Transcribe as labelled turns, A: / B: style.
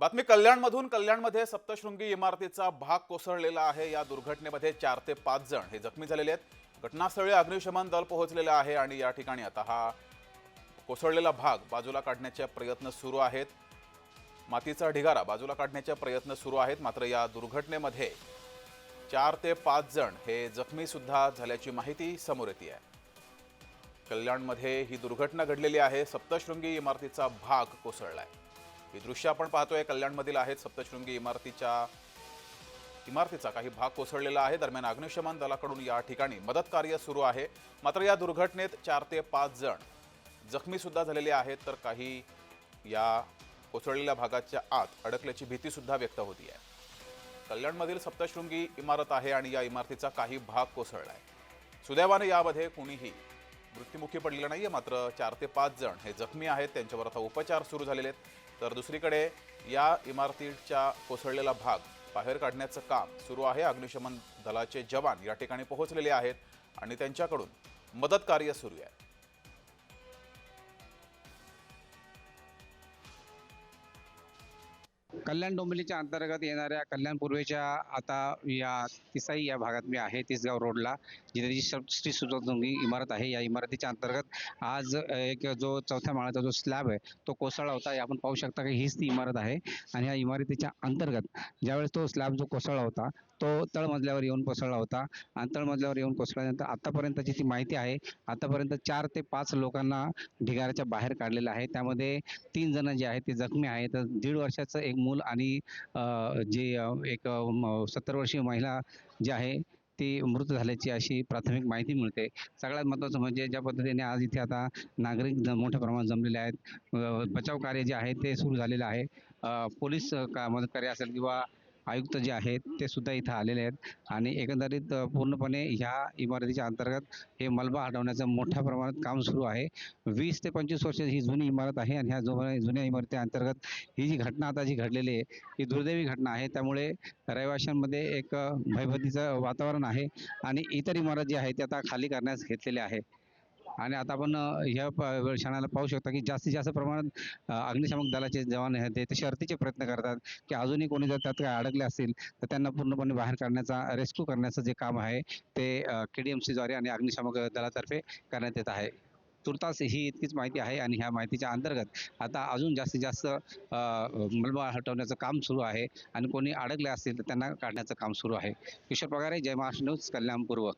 A: बातमी कल्याणमधून कल्याणमध्ये सप्तशृंगी इमारतीचा भाग कोसळलेला आहे. या दुर्घटनेमध्ये चार ते पाच जण हे जखमी झालेले आहेत. घटनास्थळी अग्निशमन दल पोहोचलेलं आहे आणि या ठिकाणी आता हा कोसळलेला भाग बाजूला काढण्याचे प्रयत्न सुरू आहेत. मातीचा ढिगारा बाजूला काढण्याचे प्रयत्न सुरू आहेत. मात्र या दुर्घटनेमध्ये चार ते पाच जण हे जखमी सुद्धा झाल्याची माहिती समोर येते आहे. कल्याणमध्ये ही दुर्घटना घडलेली आहे. सप्तशृंगी इमारतीचा भाग कोसळला आहे ही दृश्य आपण पाहतोय. कल्याणमधील आहेत सप्तशृंगी इमारतीच्या इमारतीचा काही भाग कोसळलेला आहे. दरम्यान अग्निशमन दलाकडून या ठिकाणी मदत कार्य सुरू आहे. मात्र या दुर्घटनेत चार ते पाच जण जखमी सुद्धा झालेले आहेत तर काही या कोसळलेल्या भागाच्या आत अडकल्याची भीती सुद्धा व्यक्त होती आहे कल्याणमधील सप्तशृंगी इमारत आहे आणि या इमारतीचा काही भाग कोसळला आहे सुदैवाने यामध्ये कुणीही मृत्युमुखी पडलेलं नाहीये मात्र चार ते पाच जण हे जखमी आहेत. त्यांच्यावर आता उपचार सुरू झालेले आहेत. तर दुसरीकडे या इमारतीच्या कोसळलेला भाग बाहेर काढण्याचं काम सुरू आहे. अग्निशमन दलाचे जवान या ठिकाणी पोहोचलेले आहेत आणि त्यांच्याकडून मदत कार्य सुरू आहे.
B: कल्याण डोंबिवलीच्या अंतर्गत येणाऱ्या कल्याण पूर्वेच्या आता या तिसाई या भागात मी आहे तिसगाव रोडला जिथे जी श्री- श्री सुजोतुंगी इमारत आहे. या इमारतीच्या अंतर्गत आज एक जो चौथ्या माळाचा जो स्लॅब आहे तो कोसळला होता. आपण पाहू शकता की हीच ती इमारत आहे. आणि या इमारतीच्या अंतर्गत ज्यावेळेस तो स्लॅब जो कोसळला होता तो तळमजल्यावर येऊन कोसळला होता. आणि तळमजल्यावर येऊन कोसळल्यानंतर आतापर्यंतची ती माहिती आहे. आतापर्यंत चार ते पाच लोकांना ढिगाऱ्याच्या बाहेर काढलेलं आहे. त्यामध्ये तीन जण जे आहेत ते जखमी आहेत. तर दीड वर्षाचं एक मूल आणि जे एक सत्तर वर्षीय महिला जी आहे ती मृत झाल्याची अशी प्राथमिक माहिती मिळते. सगळ्यात महत्त्वाचं म्हणजे ज्या पद्धतीने आज इथे आता नागरिक मोठ्या प्रमाणात जमलेले आहेत बचाव कार्य जे आहे ते सुरू झालेलं आहे. पोलीस का मदत कार्य असेल किंवा आयुक्त जे आहेत ते सुद्धा इथं आलेले आहेत. आणि एकंदरीत पूर्णपणे ह्या इमारतीच्या अंतर्गत हे मलबा हटवण्याचं मोठ्या प्रमाणात काम सुरू आहे. वीस ते पंचवीस वर्ष ही जुनी इमारत आहे आणि ह्या जुन्या जुन्या इमारती अंतर्गत ही जी घटना आता जी घडलेली आहे ही दुर्दैवी घटना आहे. त्यामुळे रहिवाशांमध्ये एक भयभतीचं भयभीतीचं वातावरण आहे. आणि इतर इमारत जी आहे ती आता खाली करण्यास घेतलेली आहे आणि आता आपण ह्या प- क्षणाला पाहू शकता की जास्तीत जास्त प्रमाणात अग्निशामक दलाचे जवान आहेत ते- शर्तीचे प्रयत्न करतात की अजूनही कोणी जर त्यात काय अडकले असतील तर त्यांना पूर्णपणे बाहेर काढण्याचा रेस्क्यू करण्याचं जे काम आहे ते के डी एम सीद्वारे आणि अग्निशामक दलातर्फे करण्यात येत आहे. तुर्तास ही इतकीच माहिती आहे आणि ह्या माहितीच्या अंतर्गत आता अजून जास्तीत जास्त मलबा हटवण्याचं काम सुरू आहे आणि कोणी अडकले असतील तर त्यांना काढण्याचं काम सुरू आहे. किशोर पगारे जय महाराष्ट्र न्यूज कल्याण पूर्व